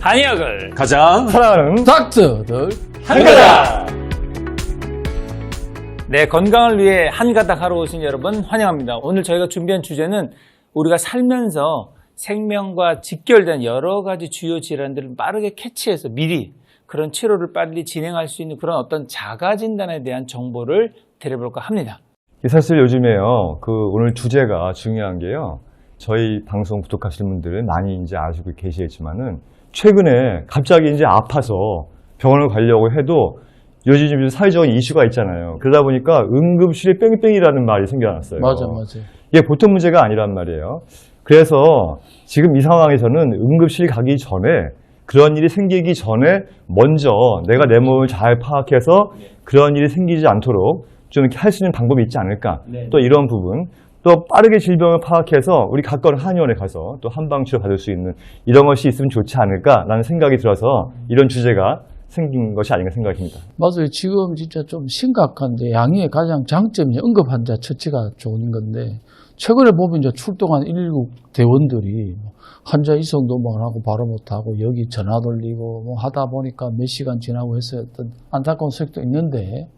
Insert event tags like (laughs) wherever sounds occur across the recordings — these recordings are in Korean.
한약을 가장 사랑하는 닥터들 한가닥! 네, 건강을 위해 한가닥 하러 오신 여러분 환영합니다. 오늘 저희가 준비한 주제는 우리가 살면서 생명과 직결된 여러 가지 주요 질환들을 빠르게 캐치해서 미리 그런 치료를 빨리 진행할 수 있는 그런 어떤 자가 진단에 대한 정보를 드려볼까 합니다. 사실 요즘에요 그 오늘 주제가 중요한 게요 저희 방송 구독하시는 분들은 많이 이제 아시고 계시겠지만은 최근에 갑자기 이제 아파서 병원을 가려고 해도 요즘 좀 사회적인 이슈가 있잖아요 그러다 보니까 응급실에 뺑뺑이라는 말이 생겨났어요 맞아, 맞아. 이게 보통 문제가 아니란 말이에요. 그래서 지금 이 상황에서는 응급실 가기 전에 그런 일이 생기기 전에 먼저 내가 내 몸을 잘 파악해서 그런 일이 생기지 않도록 좀 이렇게 할 수 있는 방법이 있지 않을까. 또 이런 부분. 또 빠르게 질병을 파악해서 우리 가까운 한의원에 가서 또 한방 치료 받을 수 있는 이런 것이 있으면 좋지 않을까라는 생각이 들어서 이런 주제가 생긴 것이 아닌가 생각합니다. 맞아요. 지금 진짜 좀 심각한데 양의의 가장 장점이 응급 환자 처치가 좋은 건데 최근에 보면 이제 출동한 119 대원들이 뭐 환자 이송도 못 하고 바로 못 하고 여기 전화 돌리고 뭐 하다 보니까 몇 시간 지나고 해서 어떤 안타까운 소식도 있는데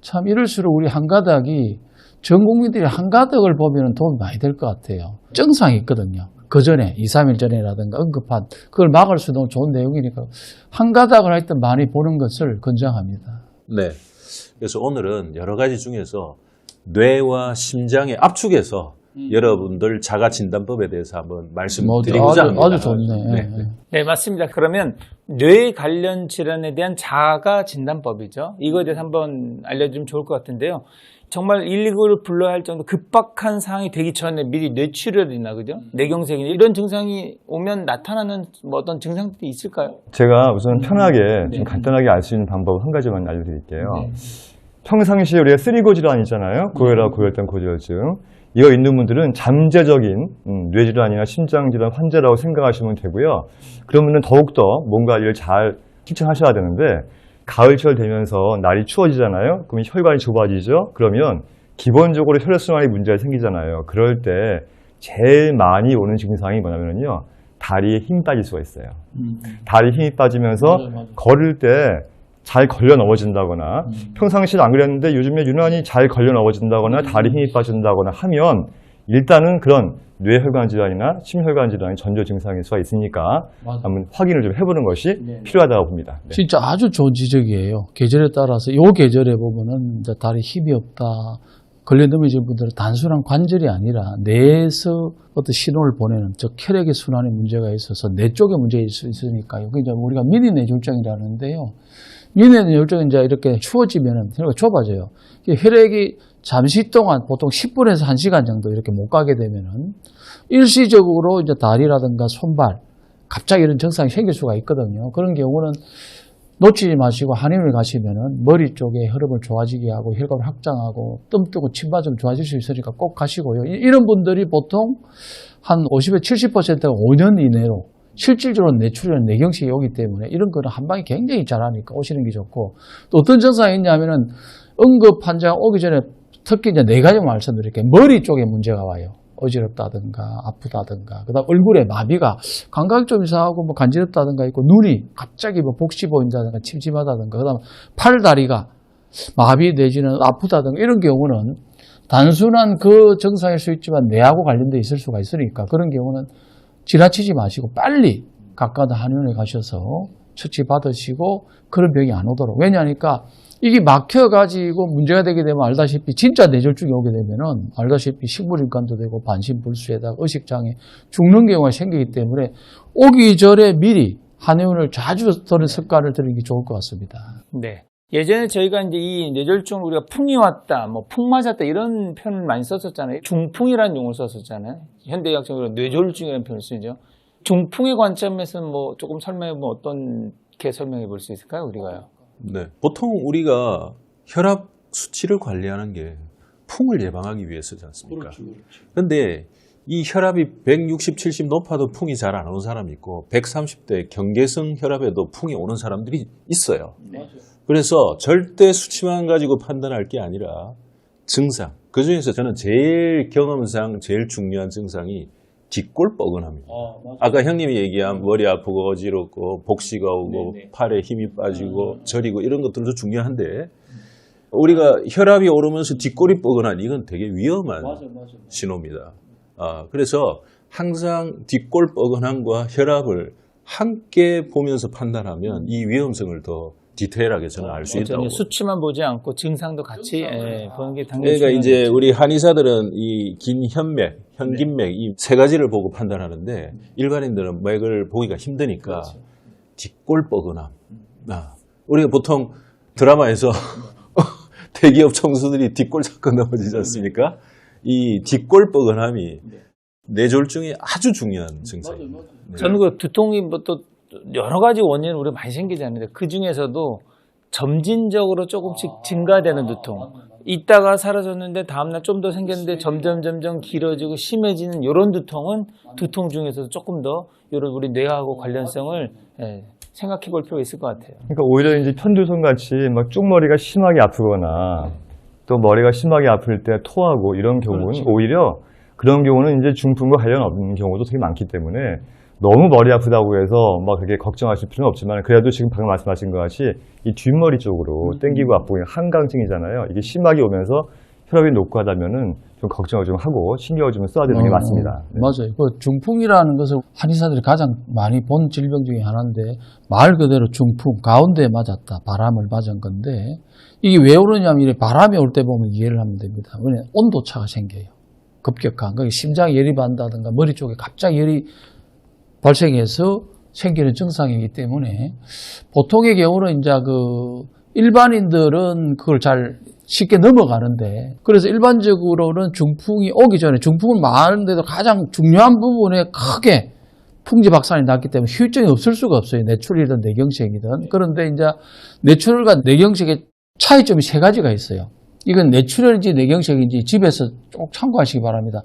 참 이럴수록 우리 한가닥이 전 국민들이 한가닥을 보면 도움이 많이 될 것 같아요. 증상이 있거든요. 그 전에, 2, 3일 전에라든가 응급한, 그걸 막을 수 있는 좋은 내용이니까 한가닥을 할때 많이 보는 것을 권장합니다. 네. 그래서 오늘은 여러 가지 중에서 뇌와 심장의 압축에서 여러분들 자가 진단법에 대해서 한번 뭐, 말씀드리고자 아주, 합니다. 아주 좋네. 네. 예, 예. 네, 맞습니다. 그러면 뇌 관련 질환에 대한 자가 진단법이죠. 이거에 대해서 한번 알려주면 좋을 것 같은데요. 정말 119를 불러야 할 정도 급박한 상황이 되기 전에 미리 뇌출혈이나 그죠? 뇌경색이나 이런 증상이 오면 나타나는 뭐 어떤 증상들이 있을까요? 제가 우선 편하게 네. 좀 간단하게 알 수 있는 방법 한 가지만 알려드릴게요. 평상시에 우리가 쓰리고 질환 있잖아요. 고혈압, 고혈당, 고지혈증. 이거 있는 분들은 잠재적인 음, 뇌질환이나 심장질환 환자라고 생각하시면 되고요. 그러면 더욱더 뭔가 일을 잘 실천하셔야 되는데 가을철 되면서 날이 추워지잖아요. 그러면 혈관이 좁아지죠. 그러면 기본적으로 혈액순환에 문제가 생기잖아요. 그럴 때 제일 많이 오는 증상이 뭐냐면요. 다리에 힘이 빠질 수가 있어요. 다리에 힘이 빠지면서 맞아요. 걸을 때 잘 걸려 넘어진다거나 평상시에 안 그랬는데 요즘에 유난히 잘 걸려 넘어진다거나 다리 힘이 빠진다거나 하면 일단은 그런 뇌혈관 질환이나 심혈관 질환이 전조 증상일 수가 있으니까 맞아요. 한번 확인을 좀 해보는 것이 네. 필요하다고 봅니다. 네. 진짜 아주 좋은 지적이에요. 계절에 따라서 요 계절에 보면은 이제 다리 힘이 없다. 걸려 넘어진 분들은 단순한 관절이 아니라 뇌에서 어떤 신호를 보내는 즉 혈액의 순환에 문제가 있어서 뇌 쪽에 문제가 있을 수 있으니까요. 그게 이제 우리가 미니 뇌졸중이라는데요. 미니 뇌졸중은 이제 이렇게 추워지면은 혈액이 좁아져요. 혈액이 잠시 동안 보통 10분에서 1시간 정도 이렇게 못 가게 되면은 일시적으로 이제 다리라든가 손발 갑자기 이런 증상이 생길 수가 있거든요. 그런 경우는 놓치지 마시고 한의원을 가시면은 머리 쪽에 흐름을 좋아지게 하고 혈관을 확장하고 뜸 뜨고 침바 좀 좋아질 수 있으니까 꼭 가시고요. 이- 이런 분들이 보통 한 50에 70%가 5년 이내로 실질적으로 뇌출혈, 뇌경색이 오기 때문에 이런 거는 한 방에 굉장히 잘하니까 오시는 게 좋고 또 어떤 증상이 있냐면은 응급 환자가 오기 전에 특히 이제 네 가지 말씀드릴게요. 머리 쪽에 문제가 와요. 어지럽다든가 아프다든가 그다음 얼굴에 마비가 감각이 좀 이상하고 뭐 간지럽다든가 있고 눈이 갑자기 뭐 복시 보인다든가 침침하다든가 그다음 팔 다리가 마비 내지는 아프다든가 이런 경우는 단순한 그 증상일 수 있지만 뇌하고 관련돼 있을 수가 있으니까 그런 경우는 지나치지 마시고 빨리 가까운 한의원에 가셔서 처치 받으시고 그런 병이 안 오도록 왜냐하니까 이게 막혀가지고 문제가 되게 되면 알다시피 진짜 뇌졸중이 오게 되면은 알다시피 식물인간도 되고 반신불수에다가 의식장애 죽는 경우가 생기기 때문에 오기 전에 미리 한의원을 자주 들은 습관을 들이는 게 좋을 것 같습니다. 네. 예전에 저희가 이제 이 뇌졸중 우리가 풍이 왔다, 뭐 풍 맞았다 이런 표현을 많이 썼었잖아요. 중풍이라는 용어를 썼었잖아요. 현대의학적으로 뇌졸중이라는 표현을 쓰죠. 중풍의 관점에서는 뭐 조금 설명해 보면 어떻게 설명해 볼 수 있을까요, 우리가요? 네. 보통 우리가 혈압 수치를 관리하는 게 풍을 예방하기 위해서지 않습니까? 근데 이 혈압이 160, 70 높아도 풍이 잘 안 오는 사람이 있고 130대 경계성 혈압에도 풍이 오는 사람들이 있어요. 그래서 절대 수치만 가지고 판단할 게 아니라 증상. 그 중에서 저는 제일 경험상 제일 중요한 증상이 뒷골 뻐근합니다. 어. 아까 형님이 얘기한 머리 아프고 어지럽고 복시가 오고 네네. 팔에 힘이 빠지고 저리고 이런 것들도 중요한데 우리가 혈압이 오르면서 뒷골이 뻐근한 이건 되게 위험한 맞아요, 맞아요. 신호입니다. 아, 그래서 항상 뒷골 뻐근함과 혈압을 함께 보면서 판단하면 이 위험성을 더 디테일하게 저는 알 수 있다고. 수치만 보지 않고 증상도 같이 예, 보는 게 당연히 그러니까 이제. 우리 한의사들은 이 긴 현맥, 현긴맥 이 세 가지를 보고 판단하는데 일반인들은 맥을 보기가 힘드니까 뒷골 뻐근함. 아, 우리가 보통 드라마에서 (laughs) 대기업 청수들이 뒷골 잡고 넘어지지 않습니까? 이 뒷골 뻐근함이 뇌졸중에 아주 중요한 증상입니다. 네. 저는 그 두통이 뭐 또 여러 가지 원인을 우리가 많이 생기잖아요. 그 중에서도 점진적으로 조금씩 증가되는 두통. 있다가 사라졌는데 다음날 좀 더 생겼는데 점점 점점 길어지고 심해지는 이런 두통은 두통 중에서도 조금 더 이런 우리 뇌하고 관련성을 예, 생각해 볼 필요가 있을 것 같아요. 그러니까 오히려 이제 편두성 같이 막 쪽머리가 심하게 아프거나 또 머리가 심하게 아플 때 토하고 이런 경우는 오히려 그런 경우는 이제 중풍과 관련 없는 경우도 되게 많기 때문에 너무 머리 아프다고 해서 막 그렇게 걱정하실 필요는 없지만 그래도 지금 방금 말씀하신 것 같이 이 뒷머리 쪽으로 땡기고 아프고 한강증이잖아요. 이게 심하게 오면서 혈압이 높고 하다면은 좀 걱정을 좀 하고 신경을 좀 써야 되는 게 어, 맞습니다. 네. 맞아요. 그 중풍이라는 것을 한의사들이 가장 많이 본 질병 중에 하나인데 말 그대로 중풍 가운데 맞았다 바람을 맞은 건데 이게 왜 오르냐면 이렇게 바람이 올 때 보면 이해를 하면 됩니다. 왜냐 온도 차가 생겨요. 급격한 그 심장 열이 받는다든가 머리 쪽에 갑자기 열이 발생해서 생기는 증상이기 때문에 보통의 경우는 이제 그 일반인들은 그걸 잘 쉽게 넘어가는데 그래서 일반적으로는 중풍이 오기 전에 중풍은 많은데도 가장 중요한 부분에 크게 풍지 박산이 났기 때문에 후유증이 없을 수가 없어요. 뇌출혈이든 뇌경색이든. 그런데 이제 뇌출혈과 뇌경색의 차이점이 세 가지가 있어요. 이건 뇌출혈인지 뇌경색인지 집에서 꼭 참고하시기 바랍니다.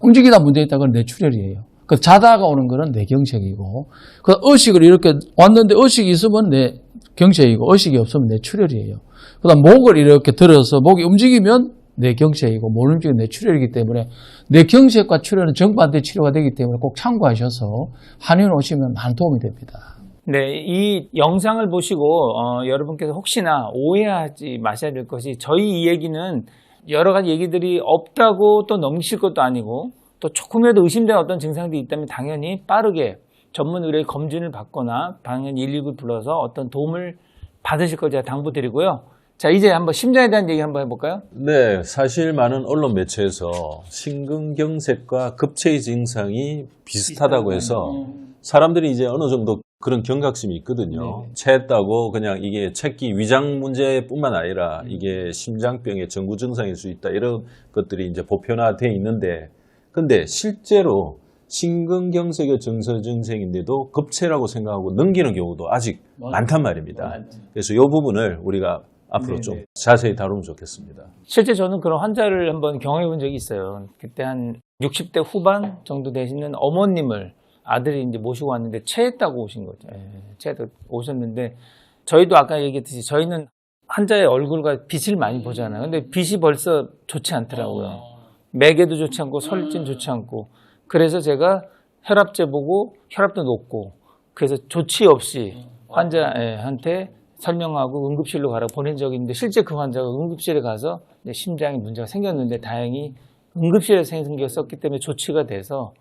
움직이다 문제 있다 그건 뇌출혈이에요. 그 자다가 오는 거는 뇌경색이고, 그 의식을 이렇게 왔는데 의식이 있으면 뇌경색이고, 의식이 없으면 뇌출혈이에요. 그 다음 목을 이렇게 들어서 목이 움직이면 뇌경색이고, 못 움직이면 뇌출혈이기 때문에 뇌경색과 출혈은 정반대 치료가 되기 때문에 꼭 참고하셔서 한의원 오시면 많은 도움이 됩니다. 네, 이 영상을 보시고 어, 여러분께서 혹시나 오해하지 마셔야 될 것이 저희 이 얘기는 여러 가지 얘기들이 없다고 또 넘기실 것도 아니고 또 조금이라도 의심되는 어떤 증상들이 있다면 당연히 빠르게 전문 의료의 검진을 받거나 당연히 119를 불러서 어떤 도움을 받으실 거 제가 당부드리고요. 자, 이제 한번 심장에 대한 얘기 한번 해볼까요? 네, 사실 많은 언론 매체에서 심근경색과 급체의 증상이 비슷하다고 해서 사람들이 이제 어느 정도 그런 경각심이 있거든요. 체했다고 그냥 이게 체기 위장 문제뿐만 아니라 이게 심장병의 전구 증상일 수 있다 이런 것들이 이제 보편화돼 있는데 근데 실제로 심근경색의 증서 증상인데도 급체라고 생각하고 넘기는 경우도 아직 많단 말입니다. 그래서 이 부분을 우리가 앞으로 좀 자세히 다루면 좋겠습니다. 실제 저는 그런 환자를 한번 경험해 본 적이 있어요. 그때 한 60대 후반 정도 되시는 어머님을 아들이 이제 모시고 왔는데 체했다고 오신 거죠. 예, 체했다고 오셨는데 저희도 아까 얘기했듯이 저희는 환자의 얼굴과 빛을 많이 보잖아요. 근데 빛이 벌써 좋지 않더라고요. 맥에도 좋지 않고 설진 좋지 않고. 그래서 제가 혈압제 보고 혈압도 높고 그래서 조치 없이 환자한테 설명하고 응급실로 가라고 보낸 적이 있는데 실제 그 환자가 응급실에 가서 이제 심장에 문제가 생겼는데 다행히 응급실에 생겼었기 때문에 조치가 돼서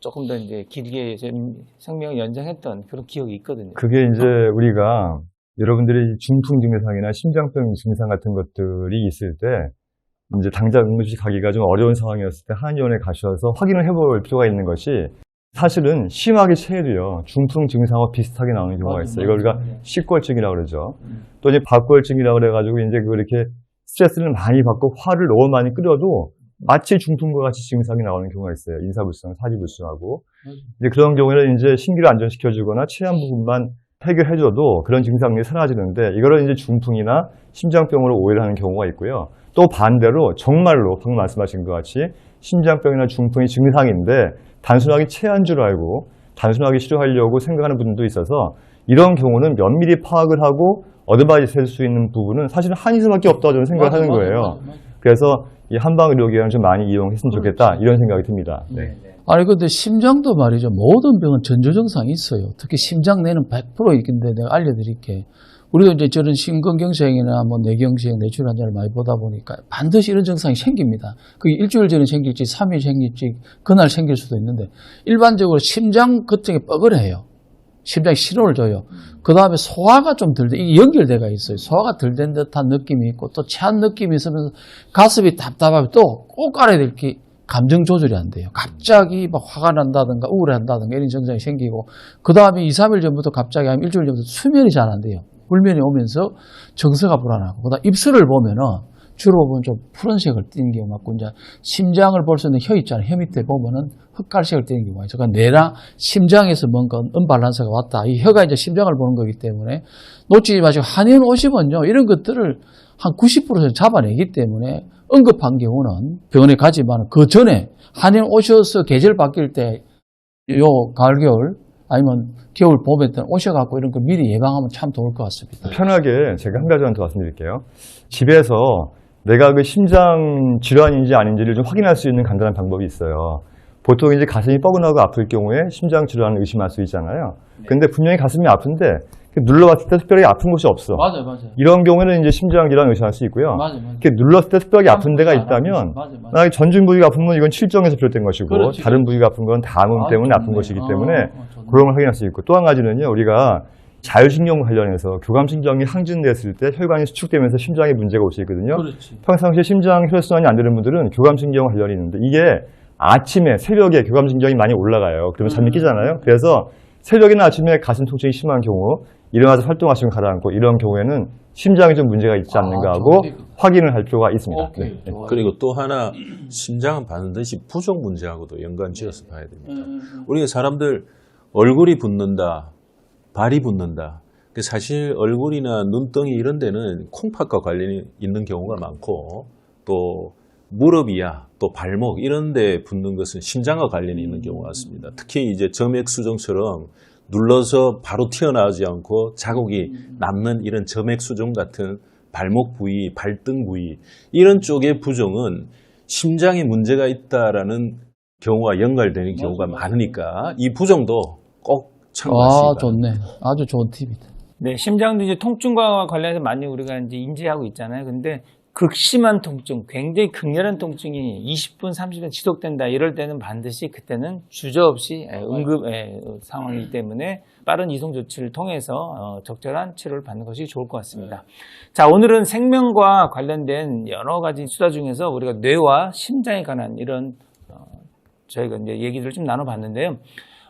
조금 더 이제 길게 이제 생명을 연장했던 그런 기억이 있거든요. 그게 이제 우리가 여러분들이 중풍 증상이나 심장병 증상 같은 것들이 있을 때 이제 당장 응급실 가기가 좀 어려운 상황이었을 때 한의원에 가셔서 확인을 해볼 필요가 있는 것이 사실은 심하게 체해도요 중풍 증상과 비슷하게 나오는 경우가 있어요. 이걸 우리가 식골증이라고 그러죠. 또 이제 박골증이라고 그래가지고 이제 그 이렇게 스트레스를 많이 받고 화를 너무 많이 끓여도 마치 중풍과 같이 증상이 나오는 경우가 있어요. 인사불성, 사지불성하고 이제 그런 경우에는 이제 신기를 안정시켜주거나 체한 부분만 해결해줘도 그런 증상이 사라지는데 이거를 이제 중풍이나 심장병으로 오해를 하는 경우가 있고요. 또 반대로 정말로 방금 말씀하신 것 같이 심장병이나 중풍이 증상인데 단순하게 체한 줄 알고 단순하게 치료하려고 생각하는 분들도 있어서 이런 경우는 면밀히 파악을 하고 어드바이스 할 수 있는 부분은 사실은 한의사밖에 없다고 저는 생각을 하는 거예요. 그래서 이 한방 의료기관을 좀 많이 이용했으면 좋겠다 이런 생각이 듭니다. 네. 아니 근데 심장도 말이죠. 모든 병은 전조 증상이 있어요. 특히 심장 내는 100% 있긴데 내가 알려드릴게. 우리도 이제 저런 심근경색이나 뭐 뇌경색, 뇌출 환자를 많이 보다 보니까 반드시 이런 증상이 생깁니다. 그게 일주일 전에 생길지, 3일 생길지, 그날 생길 수도 있는데 일반적으로 심장 그쪽에 뻐근해요. 심장이 신호를 줘요. 그 다음에 소화가 좀덜 돼. 이게 연결돼가 있어요. 소화가 덜 된 듯한 느낌이 있고 또 체한 느낌이 있으면서 가슴이 답답하면 또 꼭 알아야 될 게 감정 조절이 안 돼요. 갑자기 막 화가 난다든가 우울해한다든가 이런 증상이 생기고 그 다음에 2, 3일 전부터 갑자기 한 일주일 전부터 수면이 잘 안 돼요. 불면이 오면서 정서가 불안하고 그다음 입술을 보면은 주로 보면 좀 푸른색을 띠는 경우가 있고 이제 심장을 볼 수 있는 혀 있잖아요. 혀 밑에 보면은 흑갈색을 띠는 경우가 있어요. 그러니까 뇌랑 심장에서 뭔가 언밸런스가 왔다. 이 혀가 이제 심장을 보는 거기 때문에 놓치지 마시고 한의원 오시면요. 이런 것들을 한 90% 잡아내기 때문에 응급한 경우는 병원에 가지만 그 전에 한의원 오셔서 계절 바뀔 때 요 가을 겨울 아니면 겨울 봄에 때 오셔갖고 이런 거 미리 예방하면 참 좋을 것 같습니다. 편하게 제가 한 가지만 더 말씀드릴게요. 집에서 내가 그 심장 질환인지 아닌지를 좀 확인할 수 있는 간단한 방법이 있어요. 보통 이제 가슴이 뻐근하고 아플 경우에 심장 질환을 의심할 수 있잖아요. 근데 분명히 가슴이 아픈데 눌러봤을 때 특별히 아픈 곳이 없어. 맞아요, 맞아요. 이런 경우에는 이제 심장 질환을 의심할 수 있고요. 맞아요, 맞아요. 이렇게 눌렀을 때 특별하게 아픈 데가 있다면 맞아요, 맞아요. 만약에 전신 부위가 아프면 이건 칠정에서 비롯된 것이고 그렇지, 다른 부위가 아픈 건 담음 아, 때문에 아픈 좋네. 것이기 아, 때문에 어, 좋네. 그런 걸 확인할 수 있고 또 한 가지는요 우리가 자율신경 관련해서 교감신경이 항진됐을 때 혈관이 수축되면서 심장에 문제가 올 수 있거든요. 그렇지. 평상시에 심장 혈순환이 안 되는 분들은 교감신경 관련이 있는데 이게 아침에 새벽에 교감신경이 많이 올라가요. 그러면 잠이 끼잖아요. 그래서 새벽이나 아침에 가슴 통증이 심한 경우 일어나서 활동하시면 가라앉고 이런 경우에는 심장에 좀 문제가 있지 아, 않는가 하고 좋네. 확인을 할 필요가 있습니다. 오케이. 네. 좋아요. 그리고 또 하나 심장은 반드시 부종 문제하고도 연관 지어서 봐야 됩니다. 음, 음, 우리가 사람들 얼굴이 붓는다, 발이 붓는다. 그 사실 얼굴이나 눈덩이 이런 데는 콩팥과 관련이 있는 경우가 많고 또 무릎이야 또 발목 이런 데 붓는 것은 심장과 관련이 있는 경우가 많습니다. 특히 이제 점액 수종처럼 눌러서 바로 튀어나오지 않고 자국이 남는 이런 점액 수종 같은 발목 부위, 발등 부위 이런 쪽의 부종은 심장에 문제가 있다라는 경우가 연결되는 경우가 많으니까 이 부종도 꼭 아, 참고하시기 바랍니다. 좋네. 아주 좋은 팁이다. 네, 심장도 이제 통증과 관련해서 많이 우리가 이제 인지하고 있잖아요. 근데 극심한 통증, 굉장히 극렬한 통증이 20분, 30분 지속된다. 이럴 때는 반드시 그때는 주저없이 예, 응급 예, 상황이기 때문에 빠른 이송 조치를 통해서 어, 적절한 치료를 받는 것이 좋을 것 같습니다. 자, 오늘은 생명과 관련된 여러 가지 수다 중에서 우리가 뇌와 심장에 관한 이런 어, 저희가 이제 얘기를 좀 나눠봤는데요.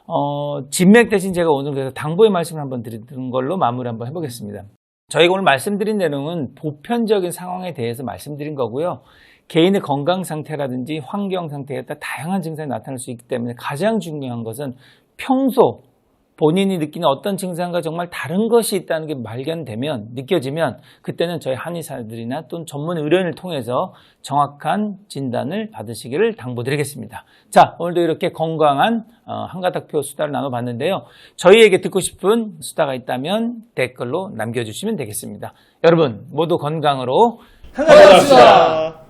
어, 진맥 대신 제가 오늘 그래서 당부의 말씀을 한번 드리는 걸로 마무리 한번 해보겠습니다. 저희가 오늘 말씀드린 내용은 보편적인 상황에 대해서 말씀드린 거고요. 개인의 건강 상태라든지 환경 상태에 따라 다양한 증상이 나타날 수 있기 때문에 가장 중요한 것은 평소 본인이 느끼는 어떤 증상과 정말 다른 것이 있다는 게 발견되면 느껴지면 그때는 저희 한의사들이나 또는 전문 의료인을 통해서 정확한 진단을 받으시기를 당부드리겠습니다. 자 오늘도 이렇게 건강한 어, 한가닥표 수다를 나눠봤는데요. 저희에게 듣고 싶은 수다가 있다면 댓글로 남겨주시면 되겠습니다. 여러분 모두 건강으로 한가닥 수다!